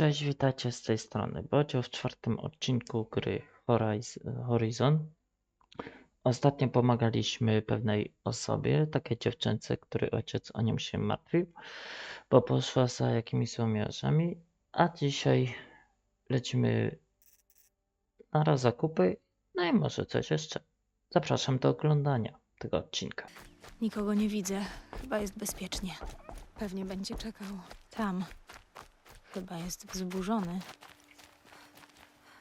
Cześć, witajcie z tej strony Bodzio w czwartym odcinku gry Horiz- Horizon. Ostatnio pomagaliśmy pewnej osobie, takiej dziewczynce, której ojciec o nią się martwił, bo poszła za jakimiś złomiarzami, a dzisiaj lecimy na raz zakupy, no i może coś jeszcze. Zapraszam do oglądania tego odcinka. Nikogo nie widzę. Chyba jest bezpiecznie. Pewnie będzie czekał tam. Chyba jest wzburzony.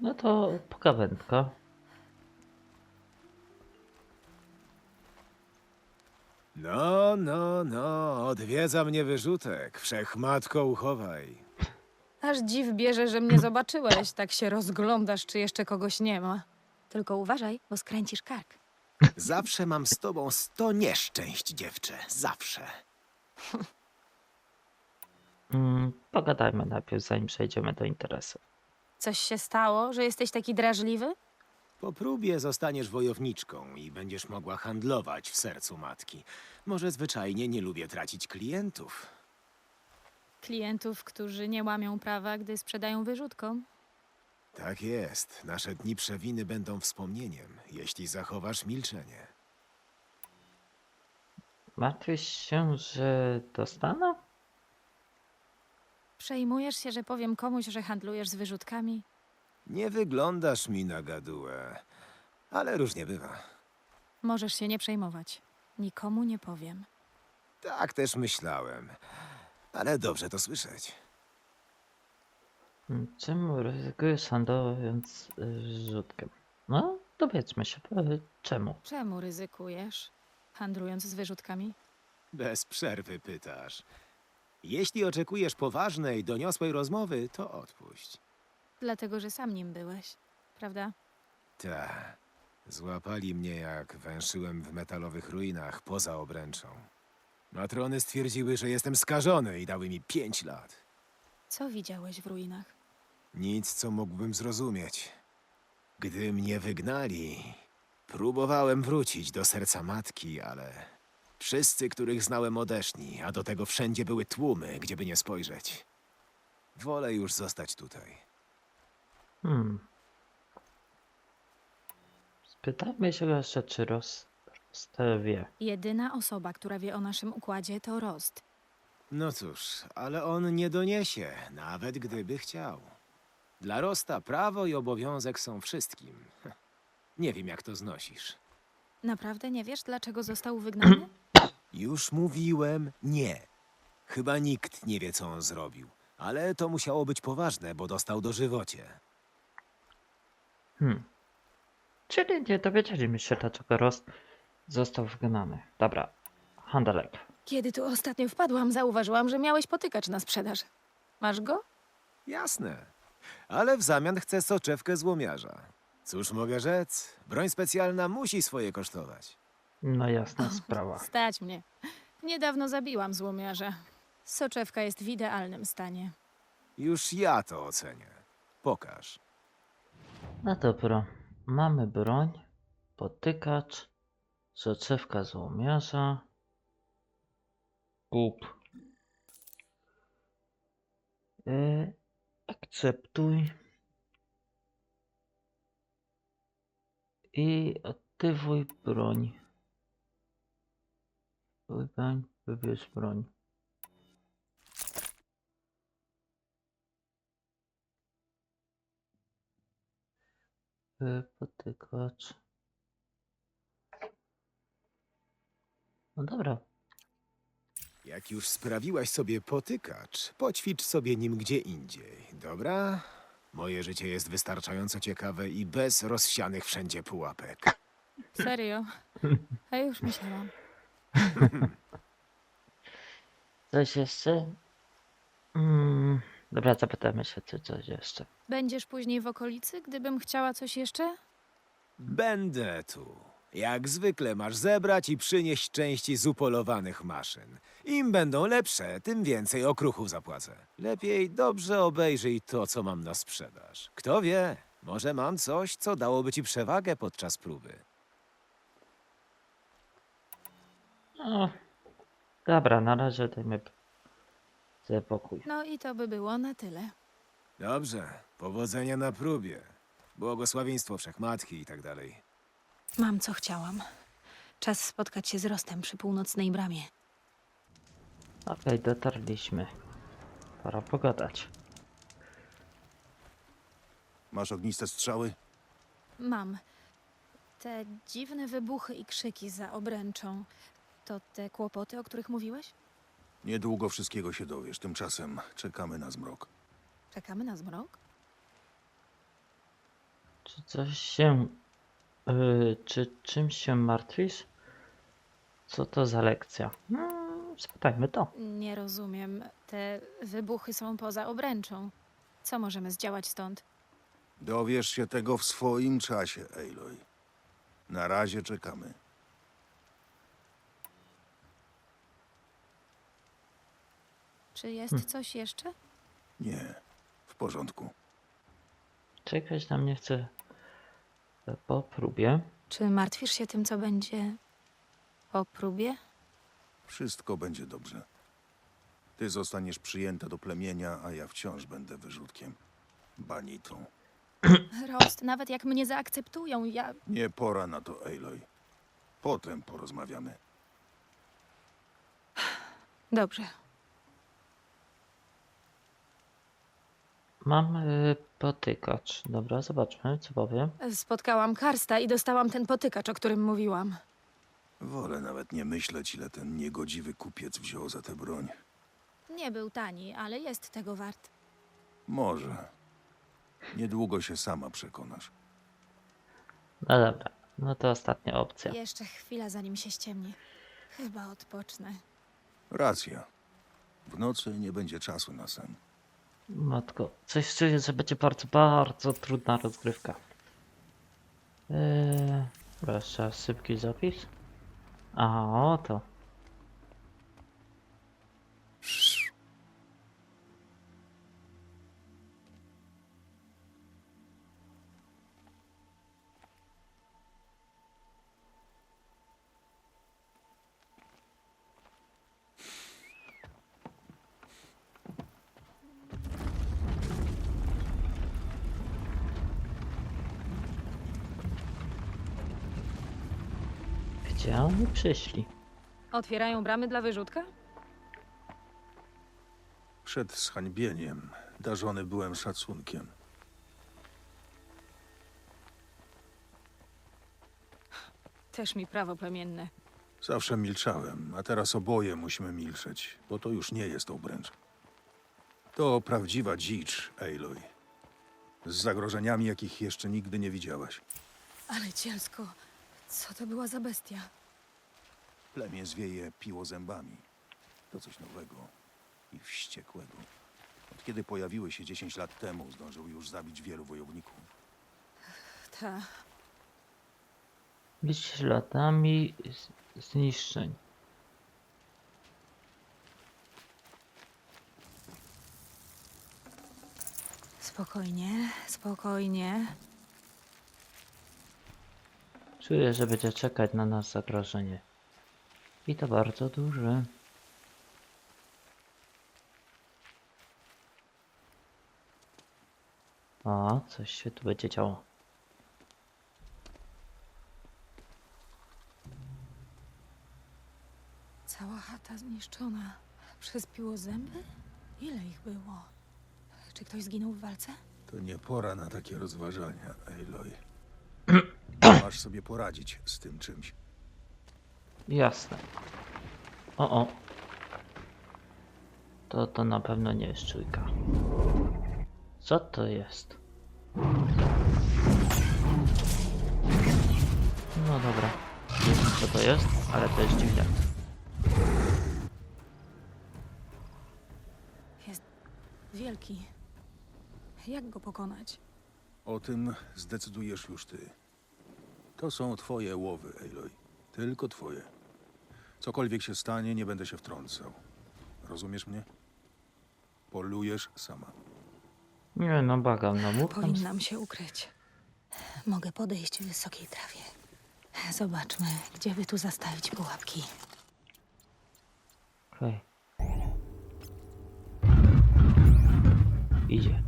No to pogawędka. No, no, no, odwiedza mnie wyrzutek. Wszechmatko uchowaj. Aż dziw bierze, że mnie zobaczyłeś. Tak się rozglądasz, czy jeszcze kogoś nie ma. Tylko uważaj, bo skręcisz kark. Zawsze mam z tobą sto nieszczęść, dziewczę. Zawsze. Pogadajmy najpierw, zanim przejdziemy do interesu. Coś się stało, że jesteś taki drażliwy? Po próbie zostaniesz wojowniczką i będziesz mogła handlować w sercu matki. Może zwyczajnie nie lubię tracić klientów. Klientów, którzy nie łamią prawa, gdy sprzedają wyrzutkom. Tak jest. Nasze dni przewiny będą wspomnieniem, jeśli zachowasz milczenie. Martwisz się, że dostaną? Przejmujesz się, że powiem komuś, że handlujesz z wyrzutkami? Nie wyglądasz mi na gadułę, ale różnie bywa. Możesz się nie przejmować. Nikomu nie powiem. Tak też myślałem. Ale dobrze to słyszeć. Mm, Czemu ryzykujesz handlując y, rzutkiem? No, dowiedzmy się, czemu. Czemu ryzykujesz, handlując z wyrzutkami? Bez przerwy pytasz. Jeśli oczekujesz poważnej, doniosłej rozmowy, to odpuść. Dlatego, że sam nim byłeś, prawda? Ta. Złapali mnie, jak węszyłem w metalowych ruinach poza obręczą. Matrony stwierdziły, że jestem skażony i dały mi pięć lat. Co widziałeś w ruinach? Nic, co mógłbym zrozumieć. Gdy mnie wygnali, próbowałem wrócić do serca matki, ale wszyscy, których znałem, odeszli, a do tego wszędzie były tłumy, gdzieby nie spojrzeć. Wolę już zostać tutaj. Hmm. Spytajmy się jeszcze, czy Rost wie. Jedyna osoba, która wie o naszym układzie, to Rost. No cóż, ale on nie doniesie, nawet gdyby chciał. Dla Rosta prawo i obowiązek są wszystkim. Nie wiem, jak to znosisz. Naprawdę nie wiesz, dlaczego został wygnany? Już mówiłem nie. Chyba nikt nie wie, co on zrobił. Ale to musiało być poważne, bo dostał dożywocie. Hmm. Czyli nie dowiedzieliśmy się, dlaczego Rost został wygnany. Dobra, handelek. Kiedy tu ostatnio wpadłam, zauważyłam, że miałeś potykacz na sprzedaż. Masz go? Jasne. Ale w zamian chcę soczewkę złomiarza. Cóż mogę rzec? Broń specjalna musi swoje kosztować. No jasna sprawa. Stać mnie. Niedawno zabiłam złomiarza. Soczewka jest w idealnym stanie. Już ja to ocenię. Pokaż. No dobra, mamy broń, potykacz, soczewka złomiarza, kup. E, akceptuj. I aktywuj broń. Broń, wybierz broń. Potykacz. No dobra. Jak już sprawiłaś sobie potykacz, poćwicz sobie nim gdzie indziej, dobra? Moje życie jest wystarczająco ciekawe i bez rozsianych wszędzie pułapek. Serio? A już myślałam. Coś jeszcze? Mm, dobra, zapytamy się, czy coś jeszcze. Będziesz później w okolicy, gdybym chciała coś jeszcze? Będę tu. Jak zwykle masz zebrać i przynieść części z upolowanych maszyn. Im będą lepsze, tym więcej okruchów zapłacę. Lepiej dobrze obejrzyj to, co mam na sprzedaż. Kto wie, może mam coś, co dałoby ci przewagę podczas próby. No, dobra, na razie dajmy sobie pokój. No i to by było na tyle. Dobrze, powodzenia na próbie. Błogosławieństwo wszechmatki i tak dalej. Mam co chciałam. Czas spotkać się z Rostem przy północnej bramie. Okej, dotarliśmy. Pora pogadać. Masz ogniste strzały? Mam. Te dziwne wybuchy i krzyki za obręczą. To te kłopoty, o których mówiłeś? Niedługo wszystkiego się dowiesz. Tymczasem czekamy na zmrok. Czekamy na zmrok? Czy coś się. Yy, czy czymś się martwisz? Co to za lekcja? Hmm, spytajmy to. Nie rozumiem. Te wybuchy są poza obręczą. Co możemy zdziałać stąd? Dowiesz się tego w swoim czasie, Aloy. Na razie czekamy. Czy jest Hmm. coś jeszcze? Nie, w porządku. Czekać na mnie chce po próbie. Czy martwisz się tym, co będzie po próbie? Wszystko będzie dobrze. Ty zostaniesz przyjęta do plemienia, a ja wciąż będę wyrzutkiem. Banitą. Rost, nawet jak mnie zaakceptują, ja. Nie pora na to, Aloy. Potem porozmawiamy. Dobrze. Mam y, potykacz. Dobra, zobaczmy, co powie. Spotkałam Karsta i dostałam ten potykacz, o którym mówiłam. Wolę nawet nie myśleć, ile ten niegodziwy kupiec wziął za tę broń. Nie był tani, ale jest tego wart. Może. Niedługo się sama przekonasz. No dobra, no to ostatnia opcja. Jeszcze chwila, zanim się ściemni. Chyba odpocznę. Racja. W nocy nie będzie czasu na sen. Matko, coś czuję, że będzie bardzo, bardzo trudna rozgrywka. Eee, proszę, szybki zapis. A, oto. Gdzie oni przyszli? Otwierają bramy dla wyrzutka? Przed zhańbieniem darzony byłem szacunkiem. Też mi prawo plemienne. Zawsze milczałem, a teraz oboje musimy milczeć, bo to już nie jest obręcz. To prawdziwa dzicz, Aloy. Z zagrożeniami, jakich jeszcze nigdy nie widziałaś. Ale cielsko, co to była za bestia? Plemię zwieje piło zębami. To coś nowego i wściekłego. Od kiedy pojawiły się 10 lat temu, zdążył już zabić wielu wojowników. Ta. Być śladami z- zniszczeń. Spokojnie, spokojnie. Czuję, że będzie czekać na nas zagrożenie. I to bardzo duże. O, coś się tu będzie działo. Cała chata zniszczona. Przez piło zęby? Ile ich było? Czy ktoś zginął w walce? To nie pora na takie rozważania, Aloy. Masz sobie poradzić z tym czymś. Jasne. O, o. To to na pewno nie jest czujka. Co to jest? No dobra. Nie wiem co to jest, ale to jest dziwne. Jest wielki. Jak go pokonać? O tym zdecydujesz już ty. To są twoje łowy, Aloy. Tylko twoje. Cokolwiek się stanie, nie będę się wtrącał. Rozumiesz mnie? Polujesz sama. Nie no, bagam, no mów. Powinnam się ukryć. Mogę podejść w wysokiej trawie. Zobaczmy, gdzie by tu zastawić pułapki. Okej. Idzie.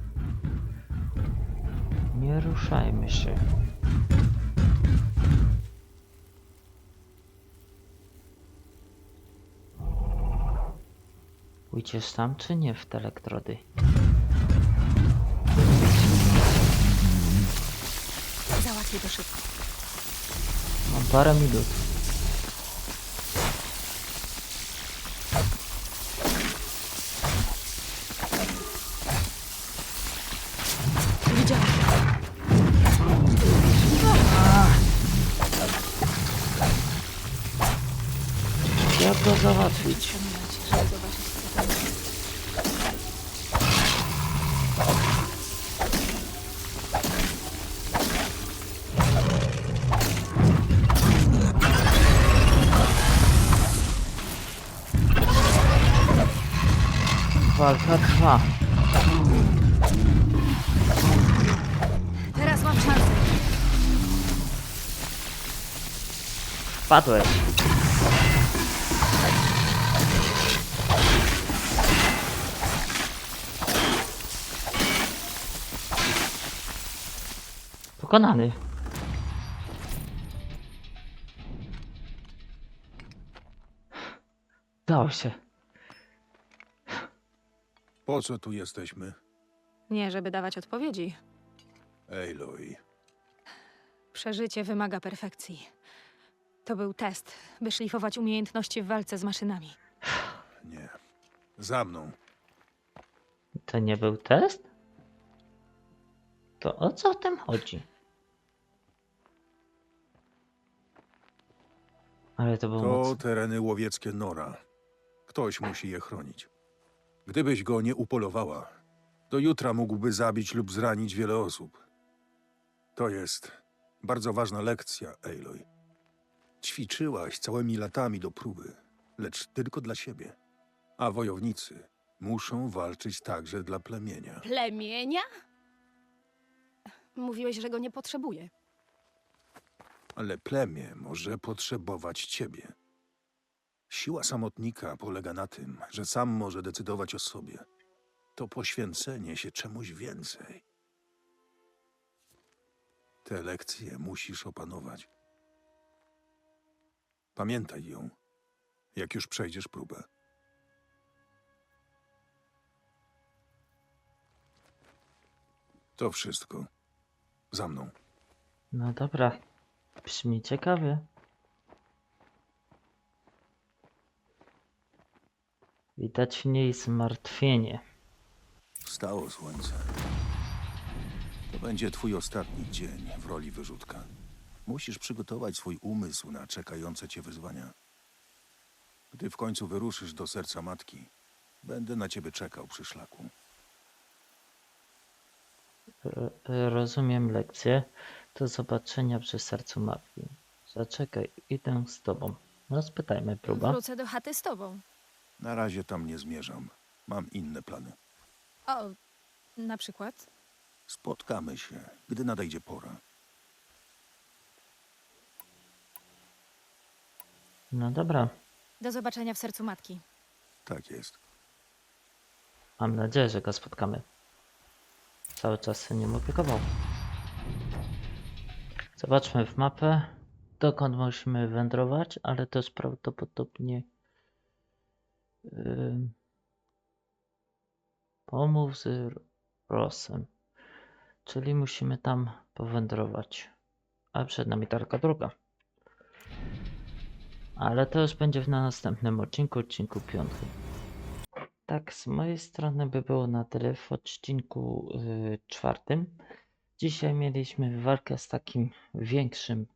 Nie ruszajmy się. Pójdziesz tam czy nie w te elektrody? Załatwię to szybko. Mam parę minut. Widziałam. Jak go załatwić? Walka trwa. Teraz mam szansę. Wpadłeś. Pokonany. Dało się. Po co tu jesteśmy? Nie, żeby dawać odpowiedzi. Aloy, Przeżycie wymaga perfekcji. To był test, by szlifować umiejętności w walce z maszynami. nie. Za mną. To nie był test? To o co w tym chodzi? Ale to był To tereny łowieckie Nora. Ktoś musi je chronić. Gdybyś go nie upolowała, do jutra mógłby zabić lub zranić wiele osób. To jest bardzo ważna lekcja, Aloy. Ćwiczyłaś całymi latami do próby, lecz tylko dla siebie. A wojownicy muszą walczyć także dla plemienia. Plemienia? Mówiłeś, że go nie potrzebuję. Ale plemię może potrzebować ciebie. Siła samotnika polega na tym, że sam może decydować o sobie. To poświęcenie się czemuś więcej. Te lekcje musisz opanować. Pamiętaj ją, jak już przejdziesz próbę. To wszystko. Za mną. No dobra. Brzmi ciekawie. Widać w niej zmartwienie. Wstało słońce. To będzie twój ostatni dzień w roli wyrzutka. Musisz przygotować swój umysł na czekające cię wyzwania. Gdy w końcu wyruszysz do serca matki, będę na ciebie czekał przy szlaku. R- rozumiem lekcję. Do zobaczenia przy sercu matki. Zaczekaj, idę z tobą. No spytajmy, próba. Wrócę do chaty z tobą. Na razie tam nie zmierzam. Mam inne plany. O, na przykład? Spotkamy się, gdy nadejdzie pora. No dobra. Do zobaczenia w sercu matki. Tak jest. Mam nadzieję, że go spotkamy. Cały czas się nim opiekował. Zobaczmy w mapę, dokąd musimy wędrować, ale też prawdopodobnie yy, pomów z Rossem. Czyli musimy tam powędrować. A przed nami daleka droga. Ale to już będzie w następnym odcinku, odcinku piątym. Tak, z mojej strony by było na tyle w odcinku y, czwartym. Dzisiaj mieliśmy walkę z takim większym,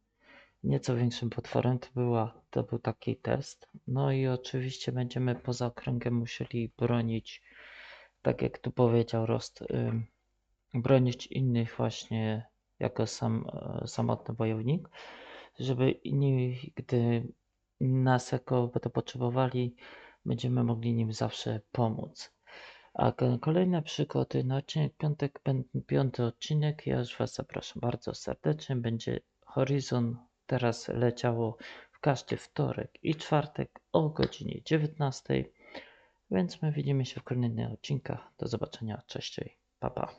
nieco większym potworem. To, była, to był taki test. No i oczywiście będziemy poza okręgiem musieli bronić, tak jak tu powiedział Rost, bronić innych właśnie jako sam, e, samotny bojownik, żeby inni, gdy nas jako będą potrzebowali, będziemy mogli nim zawsze pomóc. A kolejne przygody na odcinek piątek, piąty odcinek, ja już Was zapraszam bardzo serdecznie. Będzie Horizon teraz leciało w każdy wtorek i czwartek o godzinie 19. Więc my widzimy się w kolejnych odcinkach. Do zobaczenia. Cześć, pa pa.